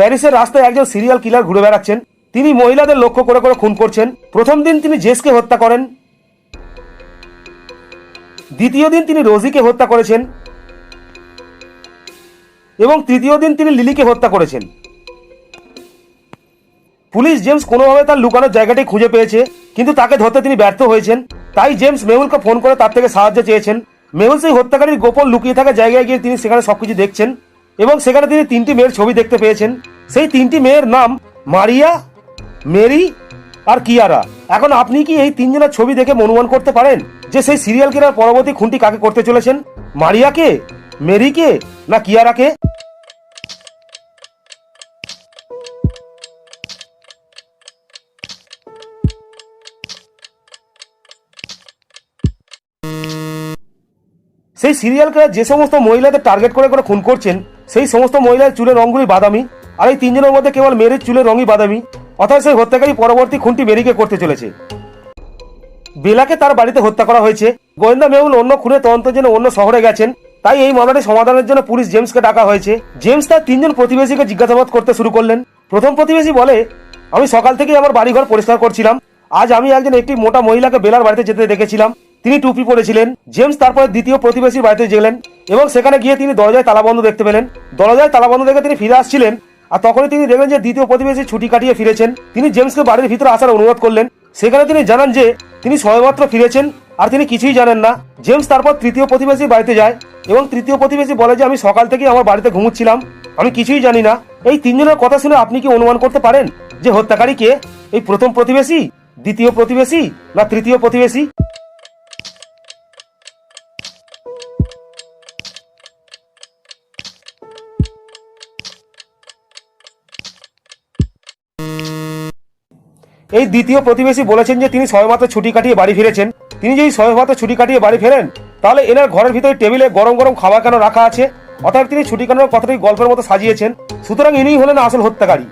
প্যারিসের রাস্তায় একজন সিরিয়াল কিলার ঘুরে বেড়াচ্ছেন। তিনি মহিলাদের লক্ষ্য করে করে খুন করছেন। প্রথম দিন তিনি জেসকে হত্যা করেন। দ্বিতীয় দিন তিনি রোজিকে হত্যা করেছেন। এবং তৃতীয় দিন তিনি লিলিকে হত্যা করেছেন। পুলিশ জেমস কোনোভাবে তার লুকানোর জায়গাটি খুঁজে পেয়েছে, কিন্তু তাকে ধরতে তিনি ব্যর্থ হয়েছেন। তাই জেমস মেহুলকে ফোন করে তার থেকে সাহায্য চেয়েছেন। মেহুল সেই হত্যাকারীর গোপন লুকিয়ে থাকা জায়গায় গিয়ে তিনি সেখানে সবকিছু দেখছেন এবং সেখানে তিনি তিনটি মেয়ের ছবি দেখতে পেয়েছেন। সেই তিনটি মেয়ের নাম মারিয়া, মেরি আর কিয়ারা। এখন আপনি কি এই তিনজনের ছবি দেখে অনুমান করতে পারেন? যে সেই সিরিয়াল কিলার পরবর্তী খুনটি কাকে করতে চলেছেন? মারিয়াকে, মেরিকে না কিয়ারাকে? সেই সিরিয়াল কিলার যে সমস্ত মহিলাদের টার্গেট করে করে খুন করছেন, সেই সমস্ত মহিলার চুলের রঙগুলি বাদামি। আর এই তিনজনের মধ্যে কেবল মেরির চুলের রঙই বাদামি অর্থাৎ সেই হত্যাকারী পরবর্তী খুনটি মেরিকে করতে চলেছে। বেলাকে তার বাড়িতে হত্যা করা হয়েছে। গোয়েন্দা মেহুল অন্য খুনে তদন্তের জন্য অন্য শহরে গেছেন। তাই এই মামলাটি সমাধানের জন্য পুলিশ জেমসকে ডাকা হয়েছে। জেমস তার তিনজন প্রতিবেশীকে জিজ্ঞাসাবাদ করতে শুরু করলেন। প্রথম প্রতিবেশী বলে, আমি সকাল থেকেই আমার বাড়িঘর পরিষ্কার করছিলাম। আজ আমি একজন একটি মোটা মহিলাকে বেলার বাড়িতে যেতে দেখেছিলাম। তিনি টুপি পরেছিলেন। জেমস তারপরে দ্বিতীয় প্রতিবেশীর বাড়িতে গেলেন এবং সেখানে গিয়ে তিনি দরজায় তালাবন্ধ দেখতে পেলেন। দরজায় তালাবন্ধ দেখে তিনি ফিরে আসছিলেন। আর তখনই তিনি যে দ্বিতীয় প্রতিবেশী ছুটি কাটিয়ে ফিরেছেন। তিনি জেমসকে বাড়ির ভিতরে আসার অনুরোধ করলেন। সেখানে তিনি জানান যে, তিনি সবেমাত্র ফিরেছেন আর তিনি কিছুই জানেন না। জেমস তারপর তৃতীয় প্রতিবেশীর বাড়িতে যায় এবং তৃতীয় প্রতিবেশী বলে যে, আমি সকাল থেকে আমার বাড়িতে ঘুমুচ্ছিলাম। আমি কিছুই জানি না। এই তিনজনের কথা শুনে আপনি কি অনুমান করতে পারেন? যে হত্যাকারী কে? এই প্রথম প্রতিবেশী? দ্বিতীয় প্রতিবেশী? না তৃতীয় প্রতিবেশী? এই দ্বিতীয় প্রতিবেশী বলেছেন যে তিনি সবেমাত্র ছুটি কাটিয়ে বাড়ি ফিরেছেন। তিনি যদি সবেমাত্র ছুটি কাটিয়ে বাড়ি ফেরেন, তাহলে এনার ঘরের ভিতরে টেবিলে গরম গরম খাবার কেন রাখা আছে? অতএব তিনি ছুটি কাটানোর কথাটি গল্পের মতো সাজিয়েছেন। সুতরাং ইনিই হলেন আসল হত্যাকারী।